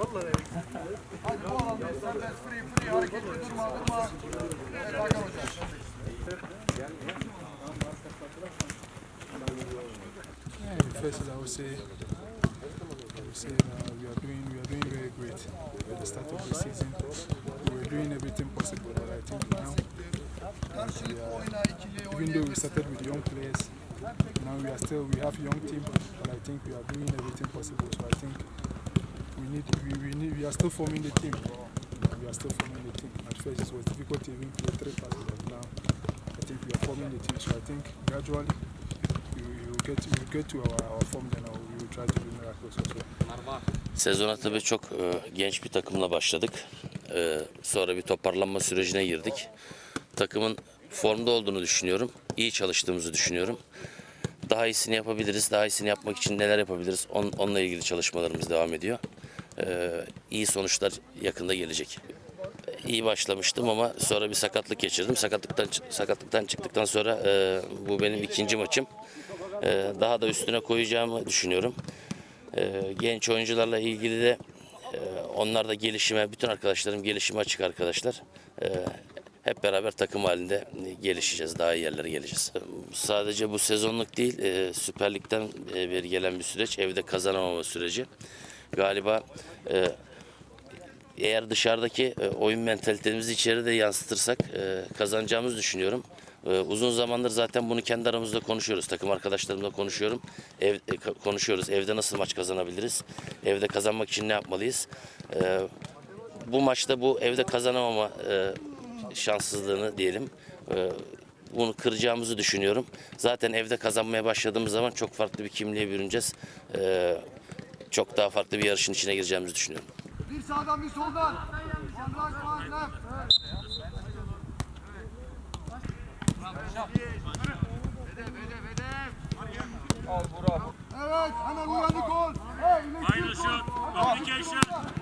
Hadi bu alanda serbest first I would say, I would say uh, we are doing we are doing very great at the start of the season. We were doing everything possible, but I think now, oyna even though we started with young players, now we are still we have young team, but I think we are doing everything possible. So I think we need we, we need we are still forming the team. We are still forming the team. At first it was difficult to even play three passes, but now I think we are forming the team. So I think gradually. Sezona tabii çok e, genç bir takımla başladık. E, sonra bir toparlanma sürecine girdik. Takımın formda olduğunu düşünüyorum. İyi çalıştığımızı düşünüyorum. Daha iyisini yapabiliriz. Daha iyisini yapmak için neler yapabiliriz? On, onunla ilgili çalışmalarımız devam ediyor. E, iyi sonuçlar yakında gelecek. İyi başlamıştım ama sonra bir sakatlık geçirdim. Sakatlıktan sakatlıktan çıktıktan sonra e, bu benim ikinci maçım. E, daha da üstüne koyacağımı düşünüyorum. Ee, genç oyuncularla ilgili de e, onlar da gelişime, bütün arkadaşlarım gelişime açık arkadaşlar. Ee, hep beraber takım halinde gelişeceğiz, daha iyi yerlere geleceğiz. Sadece bu sezonluk değil, e, Süper Lig'den e, beri gelen bir süreç, evde kazanamama süreci. Galiba e, eğer dışarıdaki e, oyun mentalitemizi içeride yansıtırsak e, kazanacağımızı düşünüyorum. E, uzun zamandır zaten bunu kendi aramızda konuşuyoruz. Takım arkadaşlarımla konuşuyorum. Ev, e, konuşuyoruz. Evde nasıl maç kazanabiliriz? Evde kazanmak için ne yapmalıyız? E, bu maçta bu evde kazanamama e, şanssızlığını diyelim. E, bunu kıracağımızı düşünüyorum. Zaten evde kazanmaya başladığımız zaman çok farklı bir kimliğe bürüneceğiz. E, çok daha farklı bir yarışın içine gireceğimizi düşünüyorum. Bir sağdan bir soldan. Evet, hemen uyanık ol. Hey, Aynı şut.